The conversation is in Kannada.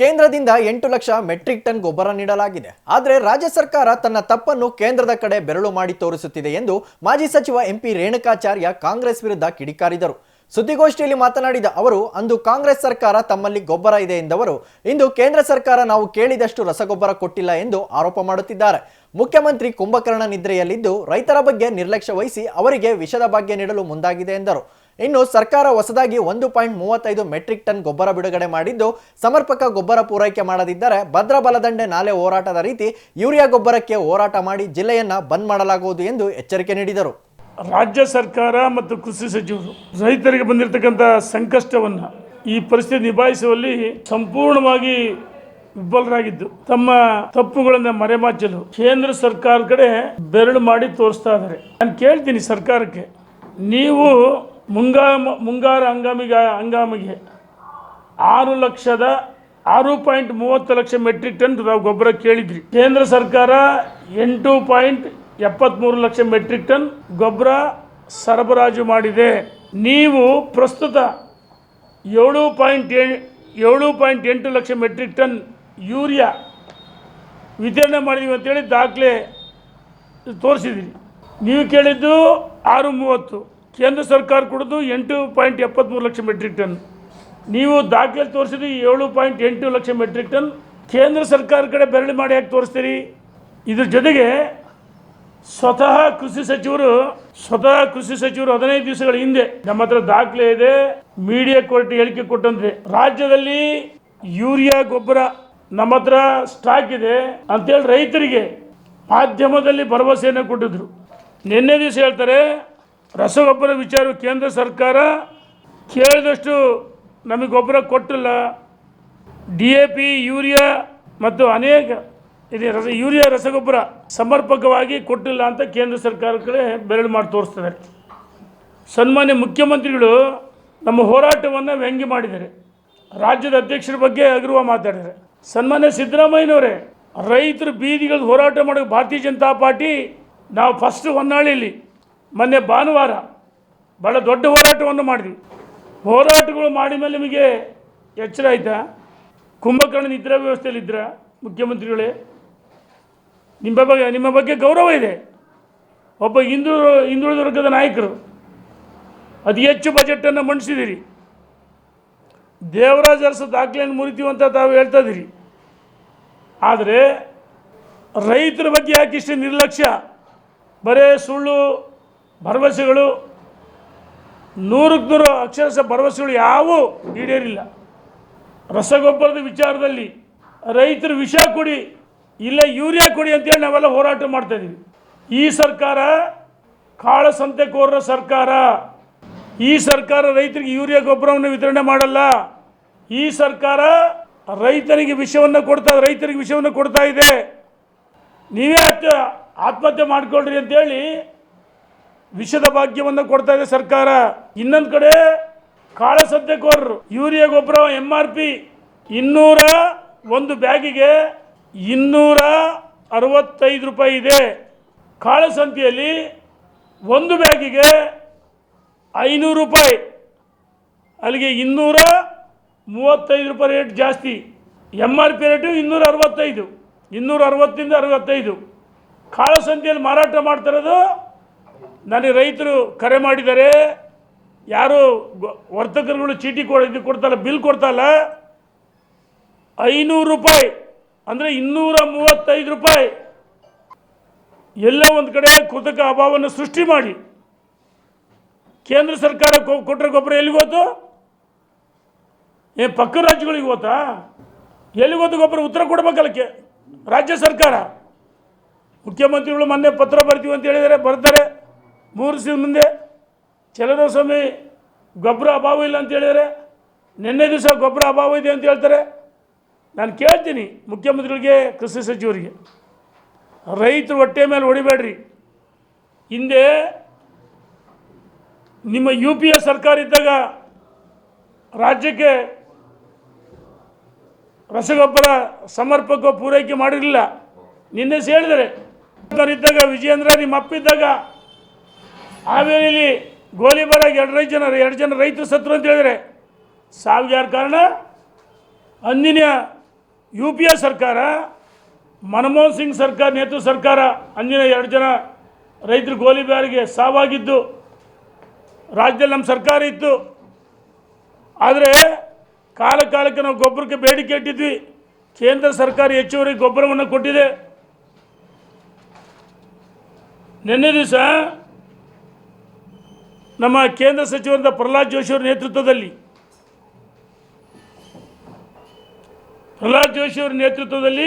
ಕೇಂದ್ರದಿಂದ ಎಂಟು ಲಕ್ಷ ಮೆಟ್ರಿಕ್ ಟನ್ ಗೊಬ್ಬರ ನೀಡಲಾಗಿದೆ. ಆದರೆ ರಾಜ್ಯ ಸರ್ಕಾರ ತನ್ನ ತಪ್ಪನ್ನು ಕೇಂದ್ರದ ಕಡೆ ಬೆರಳು ಮಾಡಿ ತೋರಿಸುತ್ತಿದೆ ಎಂದು ಮಾಜಿ ಸಚಿವ ಎಂಪಿ ರೇಣುಕಾಚಾರ್ಯ ಕಾಂಗ್ರೆಸ್ ವಿರುದ್ಧ ಕಿಡಿಕಾರಿದರು. ಸುದ್ದಿಗೋಷ್ಠಿಯಲ್ಲಿ ಮಾತನಾಡಿದ ಅವರು, ಅಂದು ಕಾಂಗ್ರೆಸ್ ಸರ್ಕಾರ ತಮ್ಮಲ್ಲಿ ಗೊಬ್ಬರ ಇದೆ ಎಂದವರು, ಇಂದು ಕೇಂದ್ರ ಸರ್ಕಾರ ನಾವು ಕೇಳಿದಷ್ಟು ರಸಗೊಬ್ಬರ ಕೊಟ್ಟಿಲ್ಲ ಎಂದು ಆರೋಪ ಮಾಡುತ್ತಿದ್ದಾರೆ. ಮುಖ್ಯಮಂತ್ರಿ ಕುಂಭಕರ್ಣ ನಿದ್ರೆಯಲ್ಲಿದ್ದು ರೈತರ ಬಗ್ಗೆ ನಿರ್ಲಕ್ಷ್ಯ ವಹಿಸಿ ಅವರಿಗೆ ವಿಷದ ಭಾಗ್ಯ ನೀಡಲು ಮುಂದಾಗಿದೆ ಎಂದರು. ಇನ್ನು ಸರ್ಕಾರ ಹೊಸದಾಗಿ ಒಂದು ಪಾಯಿಂಟ್ ಮೂವತ್ತೈದು ಮೆಟ್ರಿಕ್ ಟನ್ ಗೊಬ್ಬರ ಬಿಡುಗಡೆ ಮಾಡಿದ್ದು, ಸಮರ್ಪಕ ಗೊಬ್ಬರ ಪೂರೈಕೆ ಮಾಡದಿದ್ದರೆ ಭದ್ರ ಬಲದಂಡೆ ನಾಲೆ ಹೋರಾಟದ ರೀತಿ ಯೂರಿಯಾ ಗೊಬ್ಬರಕ್ಕೆ ಹೋರಾಟ ಮಾಡಿ ಜಿಲ್ಲೆಯನ್ನ ಬಂದ್ ಮಾಡಲಾಗುವುದು ಎಂದು ಎಚ್ಚರಿಕೆ ನೀಡಿದರು. ರಾಜ್ಯ ಸರ್ಕಾರ ಮತ್ತು ಕೃಷಿ ಸಚಿವರು ರೈತರಿಗೆ ಬಂದಿರತಕ್ಕಂಥ ಸಂಕಷ್ಟವನ್ನು ಈ ಪರಿಸ್ಥಿತಿ ನಿಭಾಯಿಸುವಲ್ಲಿ ಸಂಪೂರ್ಣವಾಗಿ ವಿಫಲರಾಗಿದ್ದು, ತಮ್ಮ ತಪ್ಪುಗಳನ್ನು ಮರೆಮಾಚಲು ಕೇಂದ್ರ ಸರ್ಕಾರ ಕಡೆ ಬೆರಳು ಮಾಡಿ ತೋರಿಸ್ತಾ ಇದ್ದಾರೆ. ನಾನು ಕೇಳ್ತೀನಿ ಸರ್ಕಾರಕ್ಕೆ, ನೀವು ಮುಂಗಾಮ ಮುಂಗಾರು ಹಂಗಾಮಿಗೆ ಹಂಗಾಮಿಗೆ ಆರು ಲಕ್ಷದ ಆರು ಪಾಯಿಂಟ್ ಮೂವತ್ತು ಲಕ್ಷ ಮೆಟ್ರಿಕ್ ಟನ್ ನಾವು ಗೊಬ್ಬರ ಕೇಳಿದ್ರಿ ಕೇಂದ್ರ ಸರ್ಕಾರ ಎಂಟು ಪಾಯಿಂಟ್ ಎಪ್ಪತ್ತ್ಮೂರು ಲಕ್ಷ ಮೆಟ್ರಿಕ್ ಟನ್ ಗೊಬ್ಬರ ಸರಬರಾಜು ಮಾಡಿದೆ. ನೀವು ಪ್ರಸ್ತುತ ಏಳು ಪಾಯಿಂಟ್ ಏಳು ಪಾಯಿಂಟ್ ಎಂಟು ಲಕ್ಷ ಮೆಟ್ರಿಕ್ ಟನ್ ಯೂರಿಯಾ ವಿತರಣೆ ಮಾಡಿದೀವಿ ಅಂತೇಳಿ ದಾಖಲೆ ತೋರಿಸಿದ್ದೀರಿ ನೀವು ಕೇಳಿದ್ದು ಆರು ಮೂವತ್ತು. ಕೇಂದ್ರ ಸರ್ಕಾರ ಕೊಡೋದು ಎಂಟು ಪಾಯಿಂಟ್ ಎಪ್ಪತ್ತ್ಮೂರು ಲಕ್ಷ ಮೆಟ್ರಿಕ್ ಟನ್ ನೀವು ದಾಖಲೆ ತೋರಿಸಿದ್ದು ಏಳು ಪಾಯಿಂಟ್ ಎಂಟು ಲಕ್ಷ ಮೆಟ್ರಿಕ್ ಟನ್ ಕೇಂದ್ರ ಸರ್ಕಾರ ಕಡೆ ಬೆರಳು ಮಾಡಿ ಯಾಕೆ ತೋರಿಸ್ತೀರಿ? ಇದ್ರ ಜೊತೆಗೆ ಸ್ವತಃ ಕೃಷಿ ಸಚಿವರು, ಸ್ವತಃ ಕೃಷಿ ಸಚಿವರು ಹದಿನೈದು ದಿವಸಗಳ ಹಿಂದೆ ನಮ್ಮ ಹತ್ರ ದಾಖಲೆ ಇದೆ. ಮೀಡಿಯಾ ಕೋರ್ಟ್ ಹೇಳಿಕೆ ಕೊಟ್ಟಂತೆ. ರಾಜ್ಯದಲ್ಲಿ ಯೂರಿಯಾ, ಗೊಬ್ಬರ ನಮ್ಮ ಹತ್ರ ಸ್ಟಾಕ್ ಇದೆ ಅಂತೇಳಿ ರೈತರಿಗೆ ಮಾಧ್ಯಮದಲ್ಲಿ ಭರವಸೆಯನ್ನು ಕೊಟ್ಟಿದ್ರು. ನಿನ್ನೆ ದಿವಸ ಹೇಳ್ತಾರೆ ರಸಗೊಬ್ಬರ ವಿಚಾರ ಕೇಂದ್ರ ಸರ್ಕಾರ ಕೇಳಿದಷ್ಟು ನಮಗೆ ಗೊಬ್ಬರ ಕೊಟ್ಟಿಲ್ಲ. ಡಿ ಎ ಪಿ, ಯೂರಿಯಾ ಮತ್ತು ಅನೇಕ ಇದೆ ರಸ, ಯೂರಿಯಾ ರಸಗೊಬ್ಬರ ಸಮರ್ಪಕವಾಗಿ ಕೊಟ್ಟಿಲ್ಲ ಅಂತ ಕೇಂದ್ರ ಸರ್ಕಾರ ಕಡೆ ಬೆರಳು ಮಾಡಿ ತೋರಿಸ್ತಿದ್ದಾರೆ. ಸನ್ಮಾನ್ಯ ಮುಖ್ಯಮಂತ್ರಿಗಳು ನಮ್ಮ ಹೋರಾಟವನ್ನು ವ್ಯಂಗ್ಯ ಮಾಡಿದ್ದಾರೆ. ರಾಜ್ಯದ ಅಧ್ಯಕ್ಷರ ಬಗ್ಗೆ ಅಗರ್ವ ಮಾತಾಡಿದ್ದಾರೆ. ಸನ್ಮಾನ್ಯ ಸಿದ್ದರಾಮಯ್ಯನವರೇ, ರೈತರು ಬೀದಿಗಳ ಹೋರಾಟ ಮಾಡೋ ಭಾರತೀಯ ಜನತಾ ಪಾರ್ಟಿ ನಾವು ಫಸ್ಟ್ ಹೊನ್ನಾಳಿಯಲ್ಲಿ ಮೊನ್ನೆ ಭಾನುವಾರ ಭಾಳ ದೊಡ್ಡ ಹೋರಾಟವನ್ನು ಮಾಡಿದ್ವಿ. ಹೋರಾಟಗಳು ಮಾಡಿದ ಮೇಲೆ ನಿಮಗೆ ಎಚ್ಚರ ಆಯ್ತಾ ನಿದ್ರಾ ವ್ಯವಸ್ಥೆಯಲ್ಲಿದ್ದರ ಮುಖ್ಯಮಂತ್ರಿಗಳೇ, ನಿಮ್ಮ ಬಗ್ಗೆ ನಿಮ್ಮ ಬಗ್ಗೆ ಗೌರವ ಇದೆ. ಒಬ್ಬ ಹಿಂದೂ, ಹಿಂದುಳಿದ ವರ್ಗದ ನಾಯಕರು, ಅತಿ ಹೆಚ್ಚು ಬಜೆಟನ್ನು ಮಂಡಿಸಿದ್ದೀರಿ ದೇವರಾಜ ಅರಸ ದಾಖಲೆಯನ್ನು ಮುರಿತೀವಿ ಅಂತ ತಾವು ಹೇಳ್ತಾ ಇದ್ದೀರಿ. ಆದರೆ ರೈತರ ಬಗ್ಗೆ ಯಾಕೆ ಇಷ್ಟು ನಿರ್ಲಕ್ಷ್ಯ? ಬರೇ ಸುಳ್ಳು ಭರವಸೆಗಳು, ನೂರಕ್ಕೆ ನೂರು ಅಕ್ಷರಶಃ ಭರವಸೆಗಳು ಯಾವೂ ಈಡೇರಿಲ್ಲ. ರಸಗೊಬ್ಬರದ ವಿಚಾರದಲ್ಲಿ ರೈತರು ವಿಷ ಕೊಡಿ, ಇಲ್ಲ ಯೂರಿಯಾ ಕೊಡಿ ಅಂತೇಳಿ ನಾವೆಲ್ಲ ಹೋರಾಟ ಮಾಡ್ತಾಯಿದ್ದೀವಿ ಈ ಸರ್ಕಾರ ಕಾಳಸಂತೆಕೋರರ ಸರ್ಕಾರ. ಈ ಸರ್ಕಾರ ರೈತರಿಗೆ ಯೂರಿಯಾ ಗೊಬ್ಬರವನ್ನು ವಿತರಣೆ ಮಾಡಲ್ಲ. ಈ ಸರ್ಕಾರ ರೈತರಿಗೆ ವಿಷವನ್ನು ಕೊಡ್ತಾ, ರೈತರಿಗೆ ವಿಷವನ್ನು ಕೊಡ್ತಾ ಇದೆ. ನೀವೇ ಆತ್ಮ, ಆತ್ಮಹತ್ಯೆ ಮಾಡಿಕೊಳ್ಳ್ರಿ ಅಂತೇಳಿ ವಿಷದ ಭಾಗ್ಯವನ್ನು ಕೊಡ್ತಾ ಇದೆ ಸರ್ಕಾರ. ಇನ್ನೊಂದು ಕಡೆ ಕಾಳಸಂತೆಕೋರರು ಯೂರಿಯಾ ಗೊಬ್ಬರ ಎಂ ಆರ್ ಪಿ ಇನ್ನೂರ ಒಂದು ಬ್ಯಾಗಿಗೆ ಇನ್ನೂರ ಅರವತ್ತೈದು ರೂಪಾಯಿ ಇದೆ. ಕಾಳಸಂತೆಯಲ್ಲಿ ಒಂದು ಬ್ಯಾಗಿಗೆ ಐನೂರು ರೂಪಾಯಿ. ಅಲ್ಲಿಗೆ ಇನ್ನೂರ ಮೂವತ್ತೈದು ರೂಪಾಯಿ ರೇಟ್ ಜಾಸ್ತಿ. ಎಂ ಆರ್ ಪಿ ರೇಟು ಇನ್ನೂರ ಅರವತ್ತೈದು. ಇನ್ನೂರ ಅರವತ್ತಿಂದ ಅರವತ್ತೈದು. ಕಾಳಸಂತೆಯಲ್ಲಿ ಮಾರಾಟ ಮಾಡ್ತಿರೋದು ನನಗೆ ರೈತರು ಕರೆ ಮಾಡಿದ್ದಾರೆ ಯಾರು ವರ್ತಕರುಗಳು ಚೀಟಿ ಕೊಡ, ಇದು ಕೊಡ್ತಲ್ಲ ಬಿಲ್ ಕೊಡ್ತಾರಲ್ಲ, ಐನೂರು ರೂಪಾಯಿ, ಅಂದರೆ ಇನ್ನೂರ ಮೂವತ್ತೈದು ರೂಪಾಯಿ, ಎಲ್ಲ ಒಂದು ಕಡೆ ಕೃತಕ ಅಭಾವವನ್ನು ಸೃಷ್ಟಿ ಮಾಡಿ. ಕೇಂದ್ರ ಸರ್ಕಾರ ಕೊಟ್ಟರೆ ಗೊಬ್ಬರ ಗೊತ್ತು ಏ, ಪಕ್ಕ ರಾಜ್ಯಗಳಿಗೆ ಹೋತಾ? ಗೊತ್ತು ಗೊಬ್ಬರ? ಉತ್ತರ ಕೊಡ್ಬೇಕಲ್ಲ ಕೆ, ರಾಜ್ಯ ಸರ್ಕಾರ. ಮುಖ್ಯಮಂತ್ರಿಗಳು ಮೊನ್ನೆ ಪತ್ರ ಬರ್ತೀವಿ ಅಂತ ಹೇಳಿದರೆ, ಬರ್ತಾರೆ. ಮೂರು ದಿವಸದ ಮುಂದೆ ಚಲನ ಸ್ವಾಮಿ ಗೊಬ್ಬರ ಅಭಾವ ಇಲ್ಲ ಅಂತ ಹೇಳಿದರೆ, ನಿನ್ನೆ ದಿವಸ ಗೊಬ್ಬರ ಅಭಾವ ಇದೆ ಅಂತ ಹೇಳ್ತಾರೆ. ನಾನು ಕೇಳ್ತೀನಿ ಮುಖ್ಯಮಂತ್ರಿಗಳಿಗೆ, ಕೃಷಿ ಸಚಿವರಿಗೆ. ರೈತರು ಹೊಟ್ಟೆ ಮೇಲೆ ಹೊಡಿಬೇಡ್ರಿ. ಹಿಂದೆ ನಿಮ್ಮ ಯು ಪಿ ಎ ಸರ್ಕಾರ ಇದ್ದಾಗ ರಾಜ್ಯಕ್ಕೆ ರಸಗೊಬ್ಬರ ಸಮರ್ಪಕ ಪೂರೈಕೆ ಮಾಡಿರಲಿಲ್ಲ. ನಿನ್ನೆ ಹೇಳಿದರೆ ಇದ್ದಾಗ ವಿಜಯೇಂದ್ರ ನಿಮ್ಮ ಅಪ್ಪಿದ್ದಾಗ ಹಾವೇರಿಲಿ ಗೋಲಿಬಾರಾಗಿ ಎರಡು ರೈತ ಜನ, ಎರಡು ಜನ ರೈತರು ಸತ್ರು ಅಂತ ಹೇಳಿದರೆ ಸಾವಿಗೆ ಯಾರು ಕಾರಣ? ಅಂದಿನ ಯು ಪಿ ಎ ಸರ್ಕಾರ, ಮನಮೋಹನ್ ಸಿಂಗ್ ಸರ್ಕಾರ, ನೇತೃತ್ವ ಸರ್ಕಾರ ಅಂದಿನ ಎರಡು ಜನ ರೈತರು ಗೋಲಿಬಾರಿಗೆ ಸಾವಾಗಿದ್ದು, ರಾಜ್ಯದಲ್ಲಿ ನಮ್ಮ ಸರ್ಕಾರ ಇತ್ತು. ಆದರೆ ಕಾಲ ಕಾಲಕ್ಕೆ ನಾವು ಗೊಬ್ಬರಕ್ಕೆ ಬೇಡಿಕೆ ಇಟ್ಟಿದ್ವಿ. ಕೇಂದ್ರ ಸರ್ಕಾರ ಹೆಚ್ಚುವರಿ ಗೊಬ್ಬರವನ್ನು ಕೊಟ್ಟಿದೆ. ನಿನ್ನೆ ದಿವಸ ನಮ್ಮ ಕೇಂದ್ರ ಸಚಿವರಾದ ಪ್ರಹ್ಲಾದ್ ಜೋಶಿ ಅವರ ನೇತೃತ್ವದಲ್ಲಿ. ಪ್ರಹ್ಲಾದ್ ಜೋಶಿ ಅವರ ನೇತೃತ್ವದಲ್ಲಿ